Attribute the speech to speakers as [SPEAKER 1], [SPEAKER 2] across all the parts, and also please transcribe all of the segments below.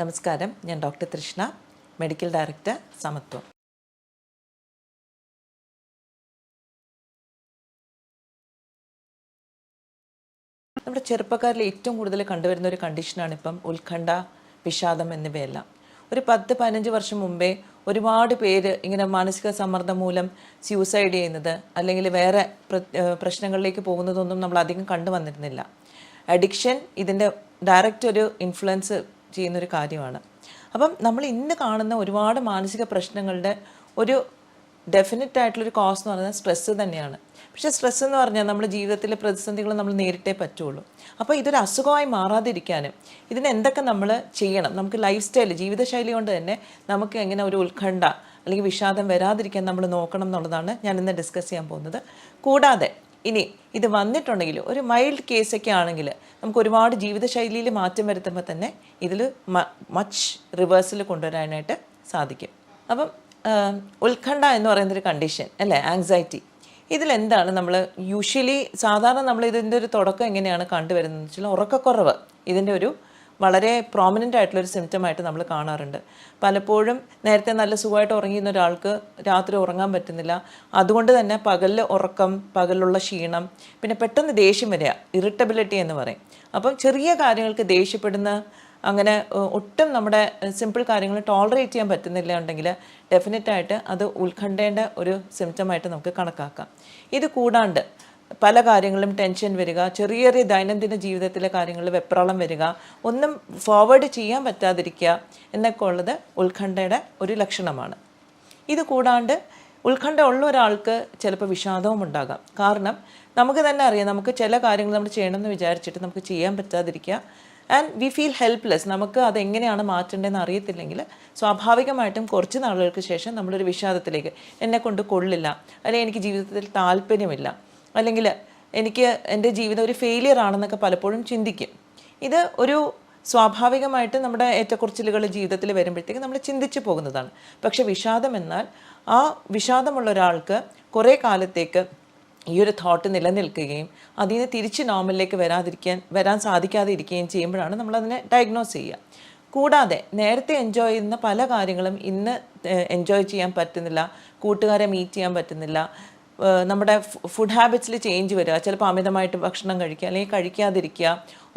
[SPEAKER 1] നമസ്കാരം ഞാൻ doctor തൃഷ്ണ medical director സമത്വം നമ്മുടെ ചെറുപ്പക്കാരിൽ ഏറ്റവും കൂടുതൽ കണ്ടുവരുന്ന ഒരു കണ്ടീഷനാണ് ഇപ്പം ഉത്കണ്ഠ വിഷാദം എന്നിവയെല്ലാം ഒരു പത്ത് പതിനഞ്ച് വർഷം മുമ്പേ ഒരുപാട് പേര് ഇങ്ങനെ മാനസിക സമ്മർദ്ദം മൂലം സ്യൂസൈഡ് ചെയ്യുന്നത് അല്ലെങ്കിൽ വേറെ പ്രശ്നങ്ങളിലേക്ക് പോകുന്നതൊന്നും നമ്മൾ അധികം കണ്ടു വന്നിരുന്നില്ല അഡിക്ഷൻ ഇതിൻ്റെ ഡയറക്റ്റ് ഒരു ഇൻഫ്ലുവൻസ് ചെയ്യുന്നൊരു കാര്യമാണ് അപ്പം നമ്മൾ ഇന്ന് കാണുന്ന ഒരുപാട് മാനസിക പ്രശ്നങ്ങളുടെ ഒരു ഡെഫിനറ്റ് ആയിട്ടുള്ളൊരു കോസ് എന്ന് പറയുന്നത് സ്ട്രെസ്സ് തന്നെയാണ് പക്ഷേ സ്ട്രെസ്സ് എന്ന് പറഞ്ഞാൽ നമ്മുടെ ജീവിതത്തിലെ പ്രതിസന്ധികൾ നമ്മൾ നേരിട്ടേ പറ്റുള്ളൂ അപ്പോൾ ഇതൊരു അസുഖമായി മാറാതിരിക്കാനും ഇതിന് എന്തൊക്കെ നമ്മൾ ചെയ്യണം നമുക്ക് ലൈഫ് സ്റ്റൈൽ ജീവിതശൈലി കൊണ്ട് തന്നെ നമുക്ക് എങ്ങനെ ഒരു ഉത്കണ്ഠ അല്ലെങ്കിൽ വിഷാദം വരാതിരിക്കാൻ നമ്മൾ നോക്കണം എന്നുള്ളതാണ് ഞാൻ ഇന്ന് ഡിസ്കസ് ചെയ്യാൻ പോകുന്നത് കൂടാതെ ഇനി ഇത് വന്നിട്ടുണ്ടെങ്കിൽ ഒരു മൈൽഡ് കേസൊക്കെ ആണെങ്കിൽ നമുക്ക് ഒരുപാട് ജീവിതശൈലിയിൽ മാറ്റം വരുത്തുമ്പോൾ തന്നെ ഇതിൽ മച്ച് റിവേഴ്സിൽ കൊണ്ടുവരാനായിട്ട് സാധിക്കും അപ്പം ഉത്കണ്ഠ എന്ന് പറയുന്നൊരു കണ്ടീഷൻ അല്ലേ ആങ്സൈറ്റി ഇതിലെന്താണ് നമ്മൾ യൂഷ്വലി സാധാരണ നമ്മൾ ഇതിൻ്റെ ഒരു തുടക്കം എങ്ങനെയാണ് കണ്ടുവരുന്നത് വെച്ചാൽ ഉറക്കക്കുറവ് ഇതിൻ്റെ ഒരു വളരെ പ്രോമിനൻ്റ് ആയിട്ടുള്ളൊരു ആയിട്ട് നമ്മൾ കാണാറുണ്ട് പലപ്പോഴും നേരത്തെ നല്ല സുഖമായിട്ട് ഉറങ്ങിയിരുന്ന ഒരാൾക്ക് രാത്രി ഉറങ്ങാൻ പറ്റുന്നില്ല അതുകൊണ്ട് തന്നെ പകലിൽ ഉറക്കം പകലുള്ള ക്ഷീണം പിന്നെ പെട്ടെന്ന് ദേഷ്യം വരിക ഇറിറ്റബിലിറ്റി എന്ന് പറയും അപ്പം ചെറിയ കാര്യങ്ങൾക്ക് ദേഷ്യപ്പെടുന്ന അങ്ങനെ ഒട്ടും നമ്മുടെ സിമ്പിൾ കാര്യങ്ങൾ ടോളറേറ്റ് ചെയ്യാൻ പറ്റുന്നില്ല ഉണ്ടെങ്കിൽ ഡെഫിനറ്റായിട്ട് അത് ഉത്കണ്ഠേൻ്റെ ഒരു സിംറ്റമായിട്ട് നമുക്ക് കണക്കാക്കാം ഇത് കൂടാണ്ട് പല കാര്യങ്ങളും ടെൻഷൻ വരിക ചെറിയ ചെറിയ ദൈനംദിന ജീവിതത്തിലെ കാര്യങ്ങളിൽ വെപ്രാളം വരിക ഒന്നും ഫോർവേഡ് ചെയ്യാൻ പറ്റാതിരിക്കുക എന്നൊക്കെ ഉള്ളത് ഉത്കണ്ഠയുടെ ഒരു ലക്ഷണമാണ് ഇത് കൂടാണ്ട് ഉത്കണ്ഠ ഉള്ള ഒരാൾക്ക് ചിലപ്പോൾ വിഷാദവും ഉണ്ടാകാം കാരണം നമുക്ക് തന്നെ അറിയാം നമുക്ക് ചില കാര്യങ്ങൾ നമ്മൾ ചെയ്യണമെന്ന് വിചാരിച്ചിട്ട് നമുക്ക് ചെയ്യാൻ പറ്റാതിരിക്കുക ആൻഡ് വി ഫീൽ ഹെൽപ്ലെസ് നമുക്ക് അതെങ്ങനെയാണ് മാറ്റേണ്ടതെന്ന് അറിയത്തില്ലെങ്കിൽ സ്വാഭാവികമായിട്ടും കുറച്ച് നാളുകൾക്ക് ശേഷം നമ്മളൊരു വിഷാദത്തിലേക്ക് എന്നെ കൊണ്ട് കൊള്ളില്ല അല്ലെങ്കിൽ എനിക്ക് ജീവിതത്തിൽ താല്പര്യമില്ല അല്ലെങ്കിൽ എനിക്ക് എൻ്റെ ജീവിതം ഒരു ഫെയിലിയർ ആണെന്നൊക്കെ പലപ്പോഴും ചിന്തിക്കും ഇത് ഒരു സ്വാഭാവികമായിട്ട് നമ്മുടെ ഏറ്റക്കുറച്ചിലുകൾ ജീവിതത്തിൽ വരുമ്പോഴത്തേക്ക് നമ്മൾ ചിന്തിച്ചു പോകുന്നതാണ് പക്ഷെ വിഷാദം എന്നാൽ ആ വിഷാദമുള്ള ഒരാൾക്ക് കുറേ കാലത്തേക്ക് ഈ ഒരു തോട്ട് നിലനിൽക്കുകയും അതിൽ നിന്ന് തിരിച്ച് നോർമലിലേക്ക് വരാതിരിക്കാൻ വരാൻ സാധിക്കാതെ ഇരിക്കുകയും ചെയ്യുമ്പോഴാണ് നമ്മളതിനെ ഡയഗ്നോസ് ചെയ്യുക കൂടാതെ നേരത്തെ എൻജോയ് ചെയ്യുന്ന പല കാര്യങ്ങളും ഇന്ന് എൻജോയ് ചെയ്യാൻ പറ്റുന്നില്ല കൂട്ടുകാരെ മീറ്റ് ചെയ്യാൻ പറ്റുന്നില്ല നമ്മുടെ ഫുഡ് ഹാബിറ്റ്സിൽ ചേഞ്ച് വരിക ചിലപ്പോൾ അമിതമായിട്ട് ഭക്ഷണം കഴിക്കുക അല്ലെങ്കിൽ കഴിക്കാതിരിക്കുക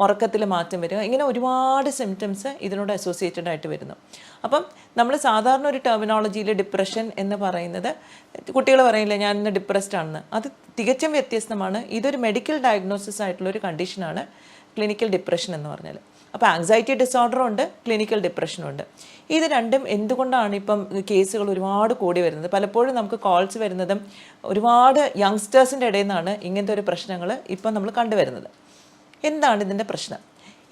[SPEAKER 1] ഉറക്കത്തിൽ മാറ്റം വരിക ഇങ്ങനെ ഒരുപാട് സിംറ്റംസ് ഇതിനോട് അസോസിയേറ്റഡ് ആയിട്ട് വരുന്നു അപ്പം നമ്മൾ സാധാരണ ഒരു ടെർമിനോളജിയിൽ ഡിപ്രഷൻ എന്ന് പറയുന്നത് കുട്ടികൾ പറയില്ല ഞാൻ ഇന്ന് ഡിപ്രസ്ഡ് ആണെന്ന് അത് തികച്ചും വ്യത്യസ്തമാണ് ഇതൊരു മെഡിക്കൽ ഡയഗ്നോസിസ് ആയിട്ടുള്ള ഒരു കണ്ടീഷനാണ് ക്ലിനിക്കൽ ഡിപ്രഷൻ എന്ന് പറഞ്ഞാൽ അപ്പോൾ ആങ്സൈറ്റി ഡിസോർഡറും ഉണ്ട് ക്ലിനിക്കൽ ഡിപ്രഷനും ഉണ്ട് ഇത് രണ്ടും എന്തുകൊണ്ടാണ് ഇപ്പം കേസുകൾ ഒരുപാട് കൂടി വരുന്നത് പലപ്പോഴും നമുക്ക് കോൾസ് വരുന്നതും ഒരുപാട് യങ്സ്റ്റേഴ്സിൻ്റെ ഇടയിൽ നിന്നാണ് ഇങ്ങനത്തെ ഒരു പ്രശ്നങ്ങൾ ഇപ്പം നമ്മൾ കണ്ടുവരുന്നത് എന്താണ് ഇതിൻ്റെ പ്രശ്നം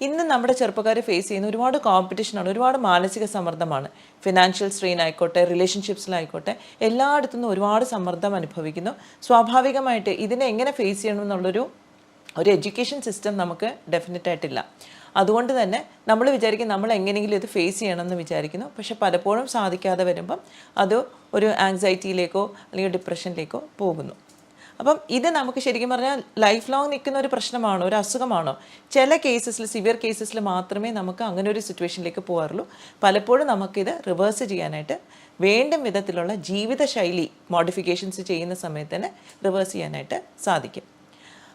[SPEAKER 1] ഇന്ന് നമ്മുടെ ചെറുപ്പക്കാർ ഫേസ് ചെയ്യുന്ന ഒരുപാട് കോമ്പറ്റീഷനാണ് ഒരുപാട് മാനസിക സമ്മർദ്ദമാണ് ഫിനാൻഷ്യൽ സ്ട്രെയിൻ ആയിക്കോട്ടെ റിലേഷൻഷിപ്സിലായിക്കോട്ടെ എല്ലായിടത്തുനിന്നും ഒരുപാട് സമ്മർദ്ദം അനുഭവിക്കുന്നു സ്വാഭാവികമായിട്ട് ഇതിനെ എങ്ങനെ ഫേസ് ചെയ്യണം ഒരു എഡ്യൂക്കേഷൻ സിസ്റ്റം നമുക്ക് ഡെഫിനറ്റായിട്ടില്ല അതുകൊണ്ട് തന്നെ നമ്മൾ വിചാരിക്കും നമ്മൾ എങ്ങനെയെങ്കിലും ഇത് ഫേസ് ചെയ്യണം എന്ന് വിചാരിക്കുന്നു പക്ഷെ പലപ്പോഴും സാധിക്കാതെ വരുമ്പം അത് ഒരു ആങ്സൈറ്റിയിലേക്കോ അല്ലെങ്കിൽ ഡിപ്രഷനിലേക്കോ പോകുന്നു അപ്പം ഇത് നമുക്ക് ശരിക്കും പറഞ്ഞാൽ ലൈഫ് ലോങ് നിൽക്കുന്ന ഒരു പ്രശ്നമാണോ ഒരു അസുഖമാണോ ചില കേസസിൽ സിവിയർ കേസസിൽ മാത്രമേ നമുക്ക് അങ്ങനെ ഒരു സിറ്റുവേഷനിലേക്ക് പോകാറുള്ളൂ പലപ്പോഴും നമുക്കിത് റിവേഴ്സ് ചെയ്യാനായിട്ട് വേണ്ട വിധത്തിലുള്ള ജീവിതശൈലി മോഡിഫിക്കേഷൻസ് ചെയ്യുന്ന സമയത്ത് തന്നെ റിവേഴ്സ് ചെയ്യാനായിട്ട് സാധിക്കും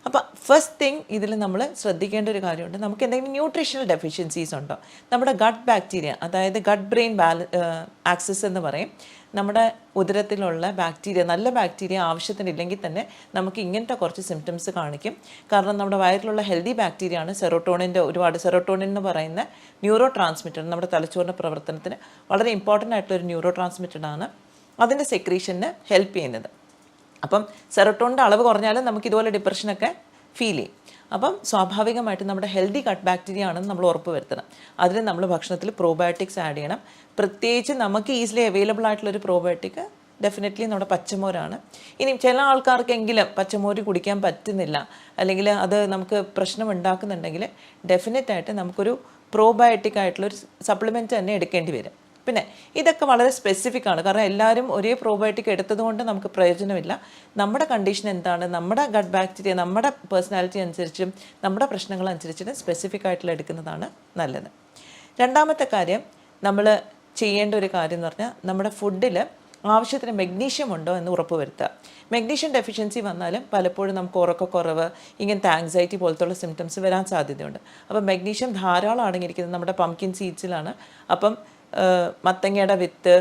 [SPEAKER 1] അപ്പോൾ ഫസ്റ്റ് തിങ് ഇതിൽ നമ്മൾ ശ്രദ്ധിക്കേണ്ട ഒരു കാര്യമുണ്ട് നമുക്ക് എന്തെങ്കിലും ന്യൂട്രീഷണൽ ഡെഫിഷ്യൻസീസ് ഉണ്ടോ നമ്മുടെ ഗട്ട് ബാക്ടീരിയ അതായത് ഗട്ട് ബ്രെയിൻ ബാല ആക്സസ് എന്ന് പറയും നമ്മുടെ ഉദരത്തിലുള്ള ബാക്ടീരിയ നല്ല ബാക്ടീരിയ ആവശ്യത്തിനില്ലെങ്കിൽ തന്നെ നമുക്ക് ഇങ്ങനത്തെ കുറച്ച് സിംറ്റംസ് കാണിക്കും കാരണം നമ്മുടെ വയറിലുള്ള ഹെൽത്തി ബാക്ടീരിയ ആണ് സെറോട്ടോണിൻ്റെ ഒരുപാട് സെറോട്ടോണിൻ എന്ന് പറയുന്ന ന്യൂറോ ട്രാൻസ്മിറ്റർ നമ്മുടെ തലച്ചോറിൻ്റെ പ്രവർത്തനത്തിന് വളരെ ഇമ്പോർട്ടൻ്റ് ആയിട്ടുള്ള ഒരു ന്യൂറോ ട്രാൻസ്മിറ്റഡാണ് അതിൻ്റെ സെക്രീഷന് ഹെൽപ്പ് ചെയ്യുന്നത് അപ്പം സെറട്ടോണിൻ്റെ അളവ് കുറഞ്ഞാലും നമുക്ക് ഇതുപോലെ ഡിപ്രഷനൊക്കെ ഫീൽ ചെയ്യും അപ്പം സ്വാഭാവികമായിട്ടും നമ്മുടെ ഹെൽത്തി കട്ട് ബാക്ടീരിയ ആണെന്ന് നമ്മൾ ഉറപ്പ് വരുത്തണം അതിന് നമ്മൾ ഭക്ഷണത്തിൽ പ്രോബയോട്ടിക്സ് ആഡ് ചെയ്യണം പ്രത്യേകിച്ച് നമുക്ക് ഈസിലി അവൈലബിൾ ആയിട്ടുള്ളൊരു പ്രോബയോട്ടിക് ഡെഫിനറ്റ്ലി നമ്മുടെ പച്ചമോരാണ് ഇനി ചില ആൾക്കാർക്കെങ്കിലും പച്ചമോര് കുടിക്കാൻ പറ്റുന്നില്ല അല്ലെങ്കിൽ അത് നമുക്ക് പ്രശ്നം ഉണ്ടാക്കുന്നുണ്ടെങ്കിൽ ഡെഫിനറ്റായിട്ട് നമുക്കൊരു പ്രോബയോട്ടിക് ആയിട്ടുള്ളൊരു സപ്ലിമെൻറ്റ് തന്നെ എടുക്കേണ്ടി വരും പിന്നെ ഇതൊക്കെ വളരെ സ്പെസിഫിക് ആണ് കാരണം എല്ലാവരും ഒരേ പ്രോബയോട്ടിക് എടുത്തതുകൊണ്ട് നമുക്ക് പ്രയോജനമില്ല നമ്മുടെ കണ്ടീഷൻ എന്താണ് നമ്മുടെ ഗട്ട് ബാക്ടീരിയ നമ്മുടെ പേഴ്സണാലിറ്റി അനുസരിച്ചും നമ്മുടെ പ്രശ്നങ്ങൾ അനുസരിച്ചിട്ടും സ്പെസിഫിക് ആയിട്ടുള്ള എടുക്കുന്നതാണ് നല്ലത് രണ്ടാമത്തെ കാര്യം നമ്മൾ ചെയ്യേണ്ട ഒരു കാര്യം എന്ന് പറഞ്ഞാൽ നമ്മുടെ ഫുഡിൽ ആവശ്യത്തിന് മെഗ്നീഷ്യം ഉണ്ടോ എന്ന് ഉറപ്പ് വരുത്തുക മെഗ്നീഷ്യം ഡെഫിഷ്യൻസി വന്നാലും പലപ്പോഴും നമുക്ക് ഉറക്കക്കുറവ് ഇങ്ങനത്തെ ആങ്സൈറ്റി പോലത്തുള്ള സിംറ്റംസ് വരാൻ സാധ്യതയുണ്ട് അപ്പം മെഗ്നീഷ്യം ധാരാളമാണ് ഇരിക്കുന്നത് നമ്മുടെ പംകിൻ സീഡ്സിലാണ് അപ്പം മത്തങ്ങയുടെ വിത്ത്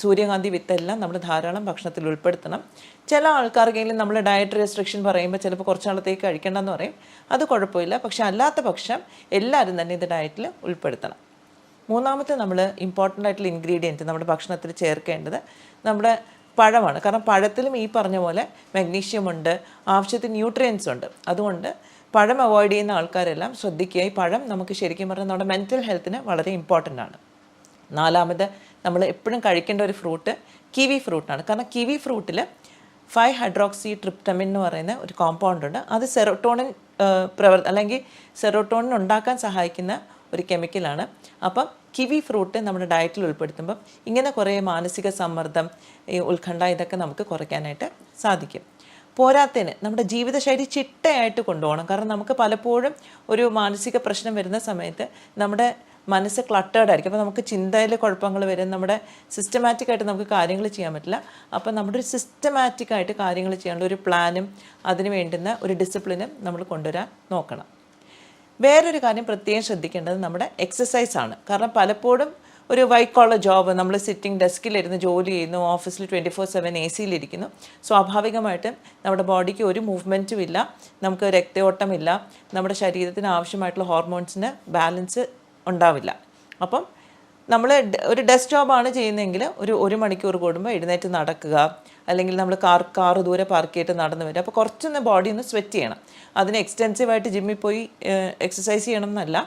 [SPEAKER 1] സൂര്യകാന്തി വിത്തെല്ലാം നമ്മൾ ധാരാളം ഭക്ഷണത്തിൽ ഉൾപ്പെടുത്തണം ചില ആൾക്കാർക്കെങ്കിലും നമ്മൾ ഡയറ്റ് റെസ്ട്രിക്ഷൻ പറയുമ്പോൾ ചിലപ്പോൾ കുറച്ച് നാളത്തേക്ക് കഴിക്കണമെന്ന് പറയും അത് കുഴപ്പമില്ല പക്ഷെ അല്ലാത്ത പക്ഷം എല്ലാവരും തന്നെ ഇത് ഡയറ്റിൽ ഉൾപ്പെടുത്തണം മൂന്നാമത്തെ നമ്മൾ ഇമ്പോർട്ടൻ്റ് ആയിട്ടുള്ള ഇൻഗ്രീഡിയൻറ്റ് നമ്മുടെ ഭക്ഷണത്തിൽ ചേർക്കേണ്ടത് നമ്മുടെ പഴമാണ് കാരണം പഴത്തിലും ഈ പറഞ്ഞ പോലെ മഗ്നീഷ്യമുണ്ട് ആവശ്യത്തിന് ന്യൂട്രിയൻസ് ഉണ്ട് അതുകൊണ്ട് പഴം അവോയ്ഡ് ചെയ്യുന്ന ആൾക്കാരെല്ലാം ശ്രദ്ധിക്കുക ഈ പഴം നമുക്ക് ശരിക്കും പറഞ്ഞാൽ നമ്മുടെ മെൻറ്റൽ ഹെൽത്തിന് വളരെ ഇമ്പോർട്ടൻ്റ് ആണ് നാലാമത് നമ്മൾ എപ്പോഴും കഴിക്കേണ്ട ഒരു ഫ്രൂട്ട് കിവി ഫ്രൂട്ടാണ് കാരണം കിവി ഫ്രൂട്ടിൽ ഫൈവ് ഹൈഡ്രോക്സി ട്രിപ്റ്റമിൻ എന്ന് പറയുന്ന ഒരു കോമ്പൗണ്ട് ഉണ്ട് അത് സെറോട്ടോണിൻ പ്രവർ അല്ലെങ്കിൽ സെറോട്ടോണിൻ ഉണ്ടാക്കാൻ സഹായിക്കുന്ന ഒരു കെമിക്കലാണ് അപ്പം കിവി ഫ്രൂട്ട് നമ്മുടെ ഡയറ്റിൽ ഉൾപ്പെടുത്തുമ്പം ഇങ്ങനെ കുറേ മാനസിക സമ്മർദ്ദം ഈ ഉത്കണ്ഠ ഇതൊക്കെ നമുക്ക് കുറയ്ക്കാനായിട്ട് സാധിക്കും പോരാത്തതിന് നമ്മുടെ ജീവിതശൈലി ചിട്ടയായിട്ട് കൊണ്ടുപോകണം കാരണം നമുക്ക് പലപ്പോഴും ഒരു മാനസിക പ്രശ്നം വരുന്ന സമയത്ത് നമ്മുടെ മനസ്സ് ക്ലട്ടേഡ് ആയിരിക്കും അപ്പോൾ നമുക്ക് ചിന്തയിൽ കുഴപ്പങ്ങൾ വരും നമ്മുടെ സിസ്റ്റമാറ്റിക് ആയിട്ട് നമുക്ക് കാര്യങ്ങൾ ചെയ്യാൻ പറ്റില്ല അപ്പോൾ നമ്മുടെ ഒരു സിസ്റ്റമാറ്റിക് ആയിട്ട് കാര്യങ്ങൾ ചെയ്യാനുള്ള ഒരു പ്ലാനും അതിന് വേണ്ടുന്ന ഒരു ഡിസിപ്ലിനും നമ്മൾ കൊണ്ടുവരാൻ നോക്കണം വേറൊരു കാര്യം പ്രത്യേകം ശ്രദ്ധിക്കേണ്ടത് നമ്മുടെ എക്സസൈസ് ആണ് കാരണം പലപ്പോഴും ഒരു വൈറ്റ് ജോബ് നമ്മൾ സിറ്റിംഗ് ഡെസ്കിലിരുന്ന് ജോലി ചെയ്യുന്നു ഓഫീസിൽ ട്വൻറ്റി ഫോർ സെവൻ എ സിയിലിരിക്കുന്നു സ്വാഭാവികമായിട്ടും നമ്മുടെ ബോഡിക്ക് ഒരു മൂവ്മെൻറ്റും ഇല്ല നമുക്ക് രക്തയോട്ടമില്ല നമ്മുടെ ശരീരത്തിന് ആവശ്യമായിട്ടുള്ള ഹോർമോൺസിന് ബാലൻസ് ഉണ്ടാവില്ല അപ്പം നമ്മൾ ഒരു ഡെസ്ക് ജോബാണ് ചെയ്യുന്നതെങ്കിൽ ഒരു ഒരു മണിക്കൂർ കൂടുമ്പോൾ എഴുന്നേറ്റ് നടക്കുക അല്ലെങ്കിൽ നമ്മൾ കാർ കാർ ദൂരെ പാർക്ക് ചെയ്തിട്ട് നടന്നു വരിക അപ്പോൾ കുറച്ചൊന്ന് ബോഡി ഒന്ന് സ്വെറ്റ് ചെയ്യണം അതിന് എക്സ്റ്റെൻസീവായിട്ട് ജിമ്മിൽ പോയി എക്സസൈസ് ചെയ്യണം എന്നല്ല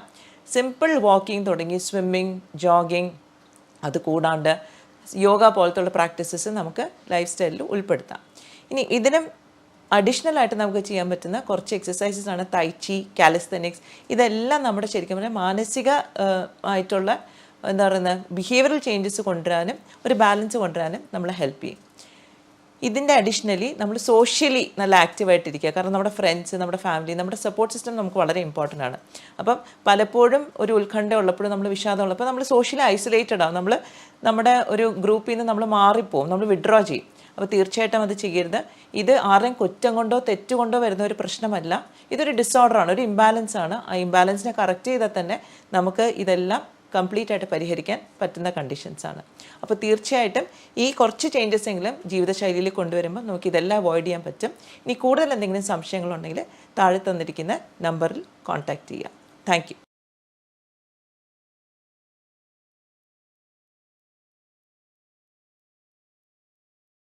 [SPEAKER 1] സിമ്പിൾ വാക്കിംഗ് തുടങ്ങി സ്വിമ്മിങ് ജോഗിങ് അത് കൂടാണ്ട് യോഗ പോലത്തുള്ള പ്രാക്ടീസസ് നമുക്ക് ലൈഫ് സ്റ്റൈലിൽ ഉൾപ്പെടുത്താം ഇനി ഇതിനും അഡീഷണൽ ആയിട്ട് നമുക്ക് ചെയ്യാൻ പറ്റുന്ന കുറച്ച് എക്സസൈസസ് ആണ് തൈച്ചി കാലസ്തനിക്സ് ഇതെല്ലാം നമ്മുടെ ശരിക്കും പറഞ്ഞാൽ മാനസിക ആയിട്ടുള്ള എന്താ പറയുന്നത് ബിഹേവിയറൽ ചേഞ്ചസ് കൊണ്ടുവരാനും ഒരു ബാലൻസ് കൊണ്ടുവരാനും നമ്മളെ ഹെൽപ്പ് ചെയ്യും ഇതിൻ്റെ അഡീഷണലി നമ്മൾ സോഷ്യലി നല്ല ആക്റ്റീവായിട്ടിരിക്കുക കാരണം നമ്മുടെ ഫ്രണ്ട്സ് നമ്മുടെ ഫാമിലി നമ്മുടെ സപ്പോർട്ട് സിസ്റ്റം നമുക്ക് വളരെ ഇമ്പോർട്ടൻ്റ് ആണ് അപ്പം പലപ്പോഴും ഒരു ഉത്കണ്ഠ ഉള്ളപ്പോഴും നമ്മൾ വിഷാദം ഉള്ളപ്പോൾ നമ്മൾ സോഷ്യലി ഐസൊലേറ്റഡ് ആവും നമ്മൾ നമ്മുടെ ഒരു ഗ്രൂപ്പിൽ നിന്ന് നമ്മൾ മാറിപ്പോവും നമ്മൾ വിഡ്രോ ചെയ്യും അപ്പോൾ തീർച്ചയായിട്ടും അത് ചെയ്യരുത് ഇത് ആരെയും കുറ്റം കൊണ്ടോ തെറ്റുകൊണ്ടോ വരുന്ന ഒരു പ്രശ്നമല്ല ഇതൊരു ഡിസോർഡറാണ് ഒരു ഇംബാലൻസ് ആണ് ആ ഇംബാലൻസിനെ കറക്റ്റ് ചെയ്താൽ തന്നെ നമുക്ക് ഇതെല്ലാം കംപ്ലീറ്റ് ആയിട്ട് പരിഹരിക്കാൻ പറ്റുന്ന കണ്ടീഷൻസ് ആണ് അപ്പോൾ തീർച്ചയായിട്ടും ഈ കുറച്ച് ചേഞ്ചസ് എങ്കിലും ജീവിതശൈലിയിൽ കൊണ്ടുവരുമ്പോൾ നമുക്ക് ഇതെല്ലാം അവോയ്ഡ് ചെയ്യാൻ പറ്റും ഇനി കൂടുതൽ എന്തെങ്കിലും സംശയങ്ങളുണ്ടെങ്കിൽ താഴെ തന്നിരിക്കുന്ന നമ്പറിൽ കോൺടാക്റ്റ് ചെയ്യുക താങ്ക്